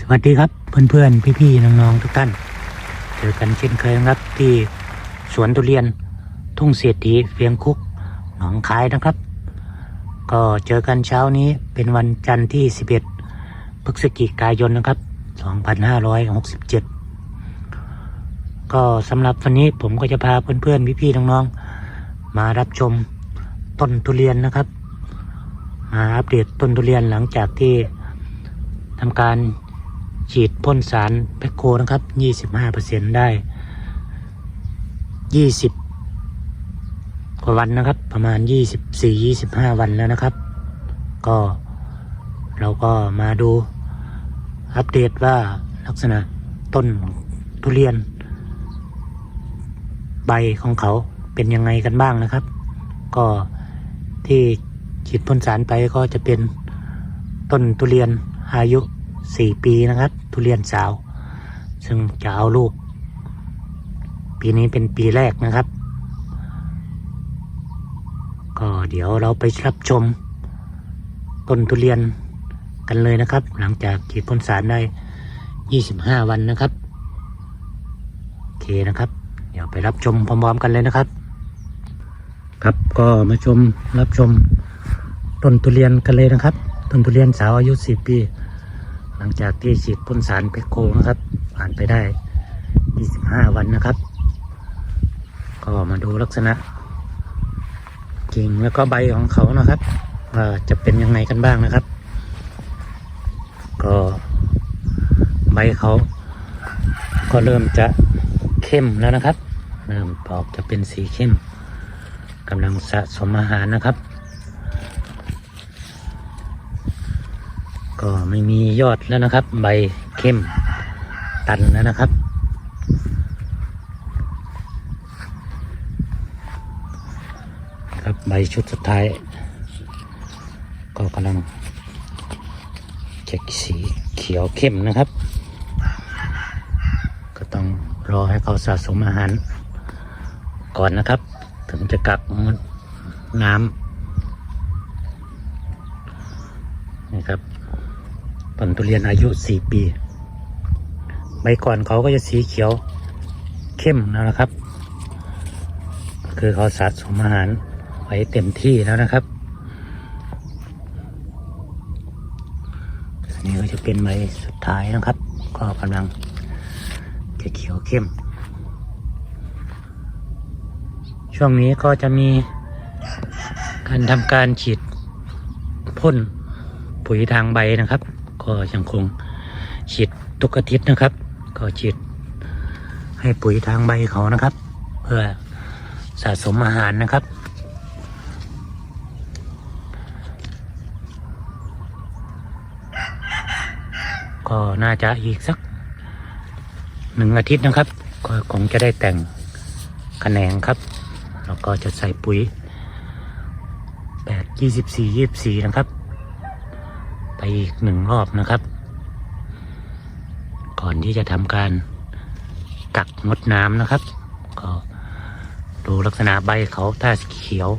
สวัสดีครับเพื่อนๆ พี่ๆ น้องๆ ทุกท่าน เจอกันเช่นเคยครับที่สวนทุเรียนทุ่งเศรษฐีเฟียงคุกหนองคายนะครับ ก็เจอกันเช้านี้เป็นวันจันทร์ที่ 11พฤศจิกายนนะครับ 2567 ก็สำหรับวันนี้ผมก็จะพาเพื่อนๆ พี่ๆ น้องๆ มารับชมต้นทุเรียนนะครับ มาอัปเดตต้นทุเรียนหลังจากที่ทำการ ฉีดพ่นสารแพคโคนะครับ25%ได้20กว่าวันนะครับ ประมาณ24-25วันแล้วนะครับ ก็เราก็มาดูอัปเดตว่าลักษณะต้นทุเรียน ใบของเขาเป็นยังไงกันบ้างนะครับ ก็ที่ฉีดพ่นสารไปก็จะเป็นต้นทุเรียนอายุ 4 ปีนะครับ ทุเรียนสาว ซึ่งจะเอาลูก ปีนี้เป็นปีแรกนะครับ ก็เดี๋ยวเราไปรับชม ต้นทุเรียนกันเลยนะครับ หลังจากฉีดพ่นสารได้ 25 วันนะครับ โอเคนะครับ เดี๋ยวไปรับชมพร้อมๆกันเลยนะครับ ครับก็มาชมรับชมต้นทุเรียนกันเลยนะครับ ต้นทุเรียนสาวอายุ 10 ปี หลังจากที่ฉีดพ่นสารเพคโคนะครับ ผ่านไปได้ 25 วันนะครับ ก็มาดูลักษณะกิ่งแล้วก็ใบของเขานะครับว่าจะเป็นยังไงกันบ้างนะครับ ก็ใบเขาก็เริ่มจะเข้มแล้วนะครับ เริ่มออกจะเป็นสีเข้มกำลังสะสมอาหารนะครับ ก็ไม่มียอดแล้วนะครับ ใบเข้มตันแล้วนะครับ ครับใบชุดสุดท้าย ก็กำลังจะสีเขียวเข้มนะครับ ก็ต้องรอให้เขาสะสมอาหาร ก่อนนะครับ ถึงจะกักน้ำนี่ครับ ต้นทุเรียนอายุ4ปี ใบก่อนเขาก็จะสีเขียวเข้มแล้วนะครับ คือเขาสะสมอาหารไว้เต็มที่แล้วนะครับอันนี้ก็จะเป็นใบสุดท้ายนะครับ ก็กำลังจะเขียวเข้ม ช่วงนี้ก็จะมีการทำการฉีดพ่นปุ๋ยทางใบนะครับ ก็ยังคงฉีดทุกอาทิตย์นะครับ ก็ฉีดให้ปุ๋ยทางใบเขานะครับ เพื่อสะสมอาหารนะครับก็น่าจะอีกสักหนึ่งอาทิตย์นะครับ ก็คงจะได้แต่งแขนงครับ แล้วก็จะใส่ปุ๋ยแปดยี่สิบสี่ยี่บสี่นะครับ อีกหนึ่งรอบนะครับ ก่อนที่จะทำการกักงดน้ำนะครับ ก็ดูลักษณะใบเขาถ้าเขียว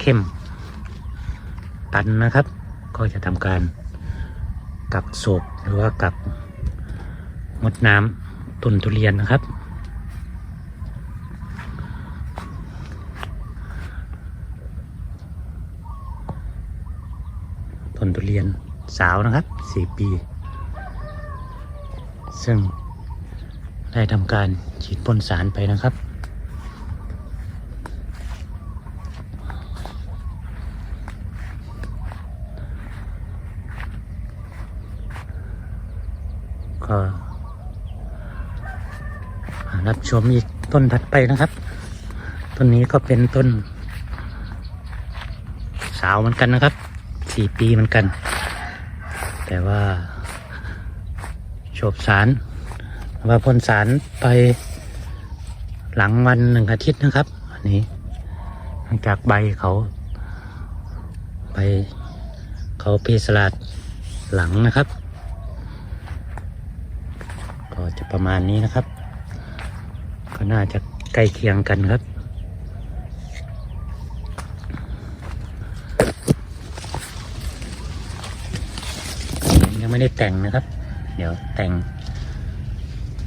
เข้มตันนะครับ ก็จะทำการกักศพหรือว่ากักงดน้ำต้นทุเรียนนะครับ ต้นทุเรียนสาวนะครับสี่ปี ซึ่งได้ทำการฉีดพ่นสารไปนะครับ ก็รับชมอีกต้นถัดไปนะครับ ต้นนี้ก็เป็นต้น สาวเหมือนกันนะครับ สี่ปีเหมือนกัน แต่ว่าโฉบสารว่าพ่นสารไปหลังวันหนึ่งอาทิตย์นะครับ อันนี้หลังจากใบเขาใบเขาเพสลาดหลังนะครับ ก็จะประมาณนี้นะครับ ก็น่าจะใกล้เคียงกันครับ ยังไม่ได้แต่งนะครับ เดี๋ยวแต่ง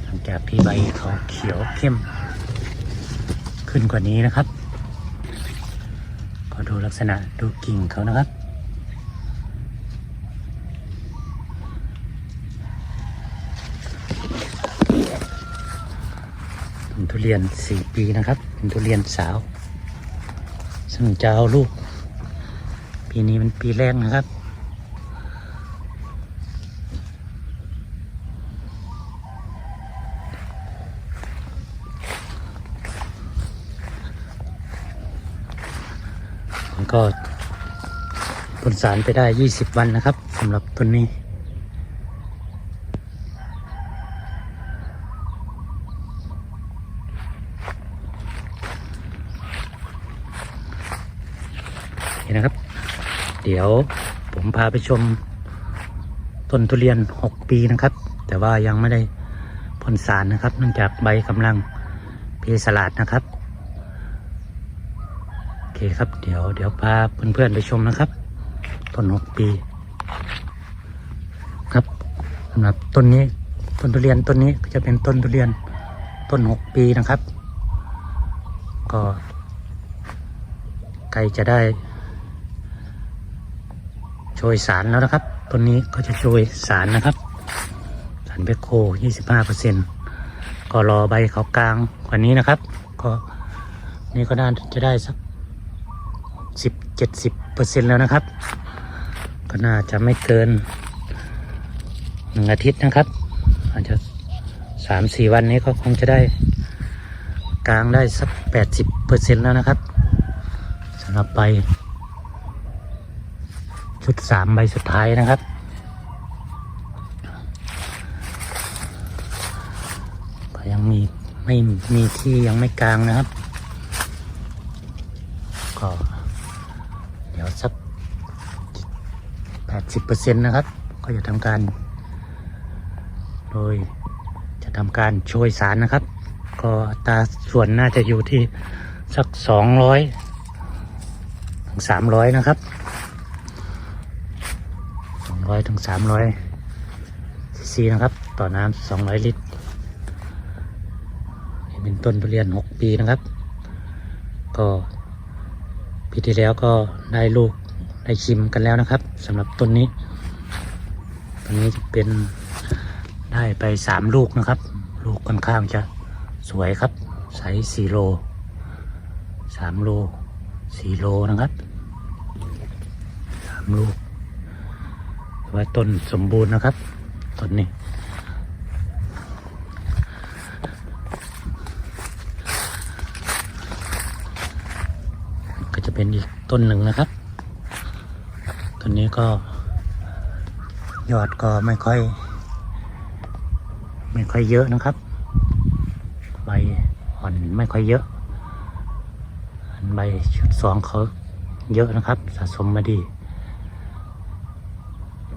หลังจากที่ใบเขาเขียวเข้ม ขึ้นกว่านี้นะครับก็ดูลักษณะดูกิ่งเขานะครับเป็นทุเรียนสี่ปีนะครับเป็นทุเรียนสาว ซึ่งจะเอาลูก ปีนี้มันปีแรกนะครับ ก็ผลสารไปได้ 20 วันนะครับสำหรับต้นนี้ นี่นะครับ เดี๋ยวผมพาไปชมต้นทุเรียน 6 ปีนะครับ แต่ว่ายังไม่ได้ผลสารนะครับ เนื่องจากใบกำลังเพสลาดนะครับ เคครับ เดี๋ยวเดี๋ยวพาเพื่อนๆไปชมนะครับ ต้น6ปี ครับสำหรับต้นนี้ต้นทุเรียนต้นนี้ก็จะเป็นต้นทุเรียนต้น6ปีนะครับ ก็ใกล้จะได้โชยสารแล้วนะครับต้นนี้ก็จะโชยสารนะครับ สารเบคโค 25%ก็รอใบเขากลางกว่านี้นะครับ ก็นี่ก็น่าจะได้สัก 10-70%แล้วนะครับ ก็น่าจะไม่เกินหนึ่งอาทิตย์นะครับ อาจจะ3-4วันนี้ก็คงจะได้กลางได้สัก80%แล้วนะครับสำหรับใบชุดสามใบสุดท้ายนะครับก็ยังมีไม่มีที่ยังไม่กลางนะครับ ก็ สักแปดสิบเปอร์เซ็นต์นะครับ ก็จะทำการโดยจะทำการโชยสารนะครับ ก็อัตาส่วนน่าจะอยู่ที่สักสองร้อยถึงสามร้อยนะครับสองร้อยถึงสามร้อยซีซีนะครับ ต่อน้ำสองร้อยลิตรเป็นต้นทุเรียนหกปีนะครับ ก็ ปีที่แล้วก็ได้ลูกได้ชิมกันแล้วนะครับสำหรับต้นนี้ต้นนี้จะเป็นได้ไปสามลูกนะครับ ลูกค่อนข้างจะสวยครับไซส์สี่โลสามโลสี่โลนะครับสามลูกว่าต้นสมบูรณ์นะครับต้นนี้ ก็จะ เป็นอีกต้นหนึ่งนะครับต้นนี้ก็ ยอดก็ไม่ค่อย ไม่ค่อยเยอะนะครับ ใบอ่อนไม่ค่อยเยอะอันใบชุดสองเขาเยอะนะครับ สะสมมาดี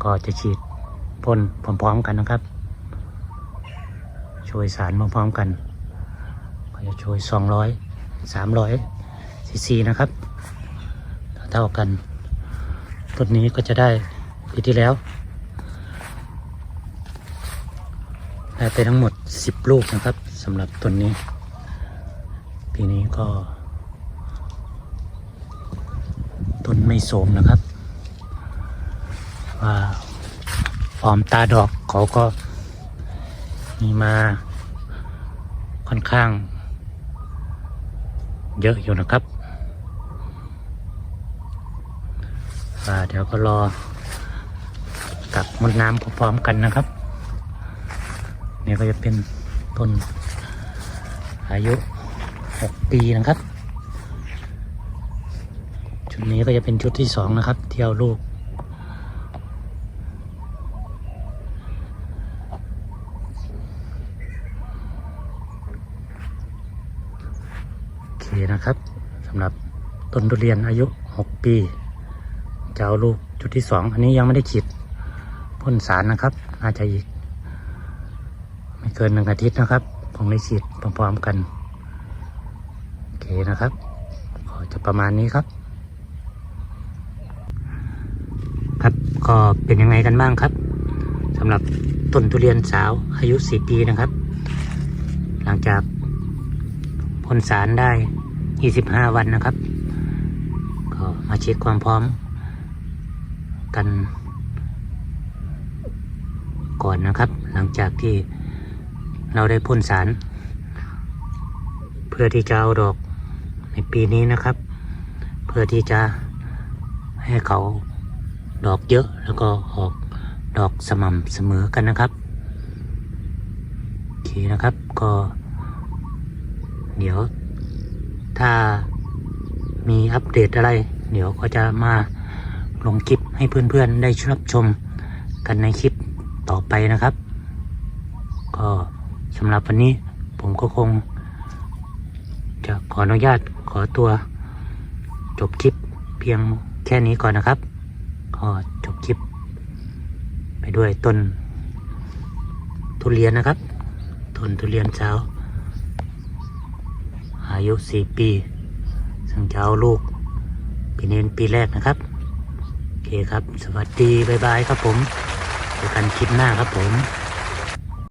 ก็จะฉีดพ่นพร้อมๆกันนะครับ ช่วยสารพร้อมๆกัน ก็จะช่วยสองร้อยสามร้อยซีซีนะครับ เท่ากันต้นนี้ก็จะได้ปีที่แล้วได้ไปทั้งหมดสิบลูกนะครับสำหรับต้นนี้ ปีนี้ก็ ต้นไม่โสมนะครับ ว่าฟอร์มตาดอกเขาก็มีมาค่อนข้างเยอะอยู่นะครับ ว่าเดี๋ยวก็รอกับมดน้ำพร้อมๆกันนะครับ นี่ก็จะเป็นต้นอายุ 6 ปีนะครับ ชุดนี้ก็จะเป็นชุดที่สองนะครับ เที่ยวลูก โอเคนะครับสำหรับต้นทุเรียนอายุ 6 ปี จะเอาลูกจุดที่สองอันนี้ยังไม่ได้ฉีดพ่นสารนะครับ น่าจะอีก ไม่เกินหนึ่งอาทิตย์นะครับคงได้ฉีดพร้อมๆกัน โอเคนะครับก็จะประมาณนี้ครับ ครับก็เป็นยังไงกันบ้างครับสำหรับต้นทุเรียนสาวอายุสี่ปีนะครับ หลังจากพ่นสารได้ยี่สิบห้าวันนะครับ ก็มาเช็คความพร้อม กัน ก่อนนะครับ หลังจากที่เราได้พ่นสาร เพื่อที่จะเอาดอกในปีนี้นะครับ เพื่อที่จะให้เขาดอกเยอะแล้วก็ออกดอกสม่ำเสมอกันนะครับโอเคนะครับก็ เดี๋ยวถ้ามีอัปเดตอะไร เดี๋ยวก็จะมา ลงคลิปให้เพื่อนๆได้รับชมกันในคลิปต่อไปนะครับ ก็สำหรับวันนี้ผมก็คง จะขออนุญาตขอตัวจบคลิปเพียงแค่นี้ก่อนนะครับ ก็จบคลิป ไปด้วยต้นทุเรียนนะครับ ต้นทุเรียนสาอายุสี่ปี ซึ่งจะเอาลูกปีนี้เป็นปีแรกนะครับ ครับ สวัสดี บ๊ายบายครับผมเจอกันคลิปหน้าครับผม